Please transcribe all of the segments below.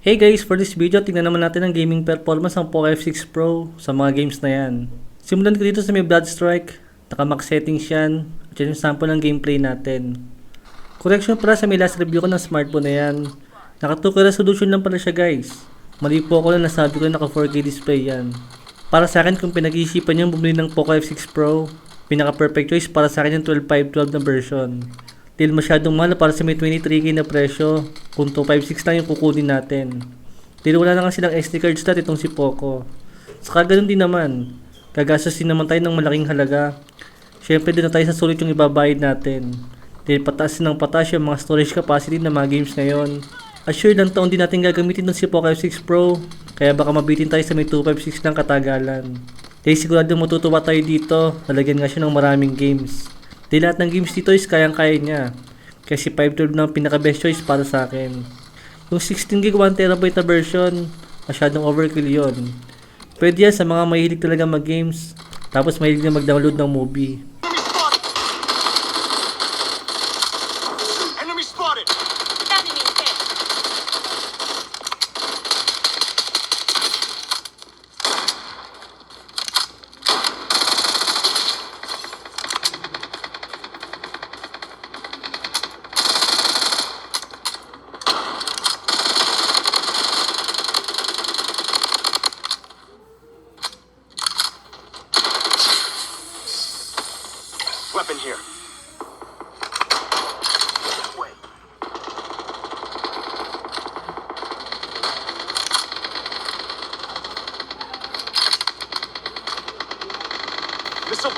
Hey guys, for this video, tingnan naman natin ang gaming performance ng Poco F6 Pro sa mga games na yan. Simulan ko dito sa may Bloodstrike, naka-max settings yan, at yan yung sample ng gameplay natin. Correction pala sa may last review ko ng smartphone na yan. Naka 2K resolution lang pala siya guys. Mali po ako na nasabi ko na naka 4K display yan. Para sa akin kung pinag-iisipan nyo bumili ng Poco F6 Pro, pinaka perfect choice para sa akin yung 12512 na version. Dahil masyadong mahal para sa may 23k na presyo, kung 256 lang yung kukunin natin. Dahil wala na nga silang SD card slot itong si Poco. Saka ganun din naman, gagastos din naman tayo ng malaking halaga. Syempre din na tayo sa sulit yung ibabayad natin. Dahil pataas ng pataas yung mga storage capacity ng mga games ngayon. Assure lang taon din natin gagamitin ng si Poco F6 Pro, kaya baka mabitin tayo sa may 256 ng katagalan. Dahil sigurado matutuwa tayo dito, nalagyan nga siya ng maraming games. Di lahat ng games dito is kayang-kaya niya. Kasi 512 na ang pinaka-best choice para sa akin. Yung 16GB 1TB na version, masyadong overkill yon. Pwede yan sa mga mahilig talaga mag-games, tapos mahilig na mag-download ng movie.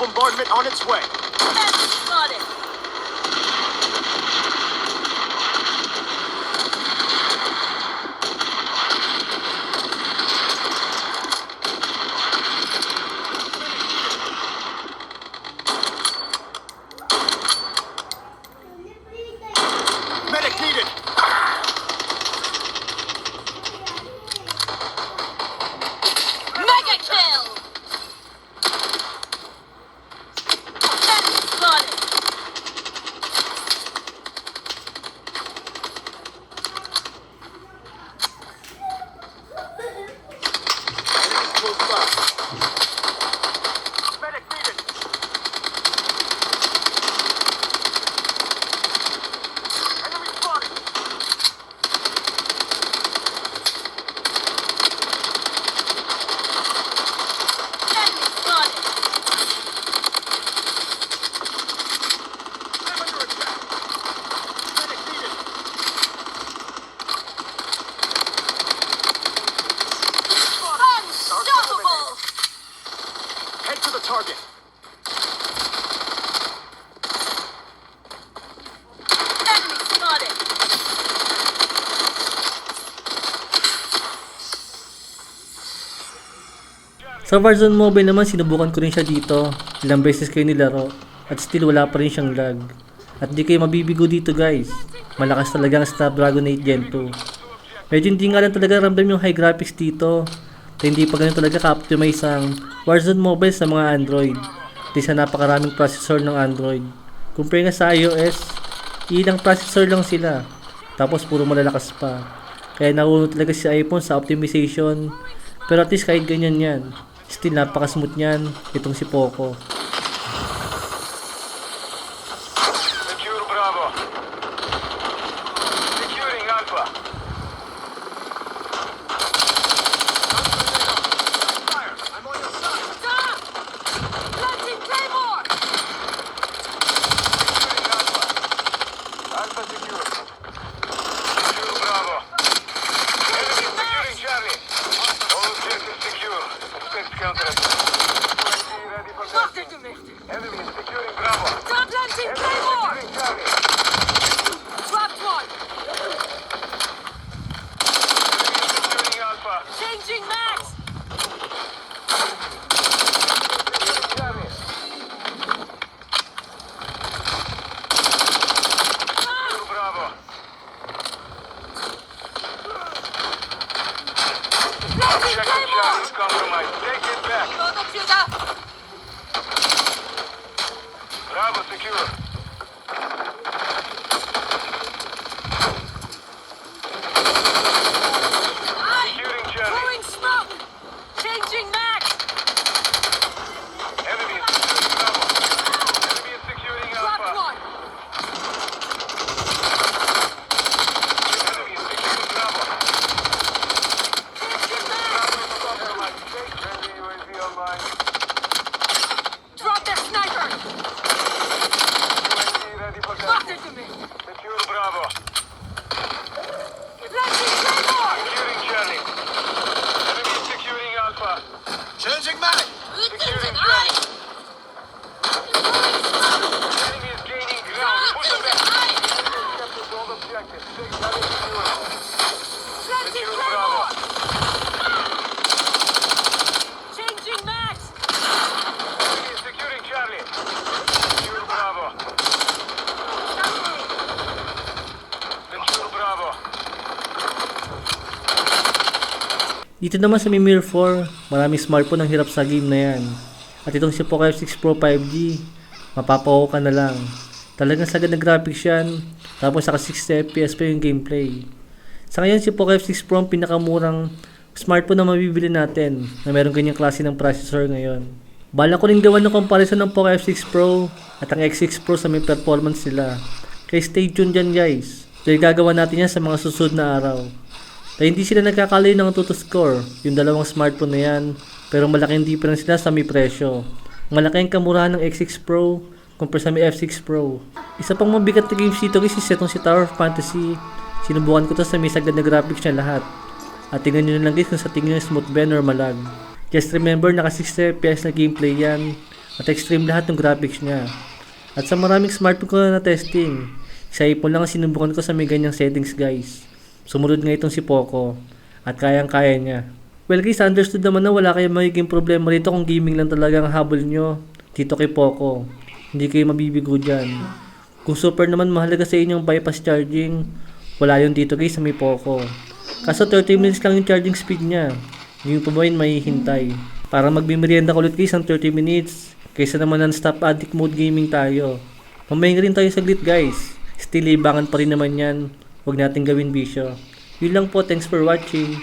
Bombardment on its way. Target. Enemy spotted. Sa Warzone Mobile naman, sinubukan ko rin siya dito. Ilang beses kayo nilaro. At still wala pa rin siyang lag. At di kayo mabibigo dito guys. Malakas talaga ang Snapdragon 8 Gen 2. Medyo hindi nga lang talaga ramdam yung high graphics dito. At hindi pa ganun talaga ka-optimize ang Warzone Mobile sa mga Android. Di sa napakaraming processor ng Android. Compare nga sa iOS, ilang processor lang sila. Tapos puro malalakas pa. Kaya naunod talaga si iPhone sa optimization. Pero at least kahit ganyan yan, still napaka-smooth niyan itong si Poco. Take it back. Bravo secure. Hadi bakalım. Dito naman sa Mi Mirror 4, maraming smartphone ang hirap sa game na yan. At itong si Poco F6 Pro 5G, mapapaw ka na lang. Talagang sagad na graphics yan, tapos saka 60 FPS pa yung gameplay. Sa ngayon si Poco F6 Pro ang pinakamurang smartphone na mabibili natin na meron ganyang klase ng processor ngayon. Bala ko rin gawan ng comparison ng Poco F6 Pro at ang X6 Pro sa may performance nila. Kaya stay tuned dyan guys. Dahil gagawa natin yan sa mga susunod na araw. Kaya hindi sila nagkakalayo ng to score, yung dalawang smartphone na yan, pero malaking difference sila sa may presyo. Malaki ang kamurahan ng X6 Pro kumpara sa may F6 Pro. Isa pang mabigat na games dito guys is si Tower of Fantasy. Sinubukan ko to sa may sagad na graphics niya lahat. At tingnan nyo na lang guys kung sa tingin nyo smooth ba or malag. Just remember naka 60 FPS na gameplay yan at extreme lahat ng graphics niya. At sa maraming smartphone ko na testing, sa iPhone lang ang sinubukan ko sa may ganyang settings guys. Sumunod nga itong si Poco at kayang-kaya niya. Well guys, understood naman na wala kayong magiging problema rito kung gaming lang talaga ang habol nyo dito kay Poco. Hindi kayo mabibigo dyan. Kung super naman mahalaga sa inyong bypass charging, wala yun dito guys sa may Poco. Kaso 30 minutes lang yung charging speed niya. Hindi pa ba yun mahihintay? Para magmimerienda ko ulit guys ng 30 minutes. Kaysa naman non-stop addict mode gaming tayo. Mamahinga rin tayo saglit guys. Still libangan pa rin naman yan. Huwag natin gawin bisyo. Yun lang po. Thanks for watching.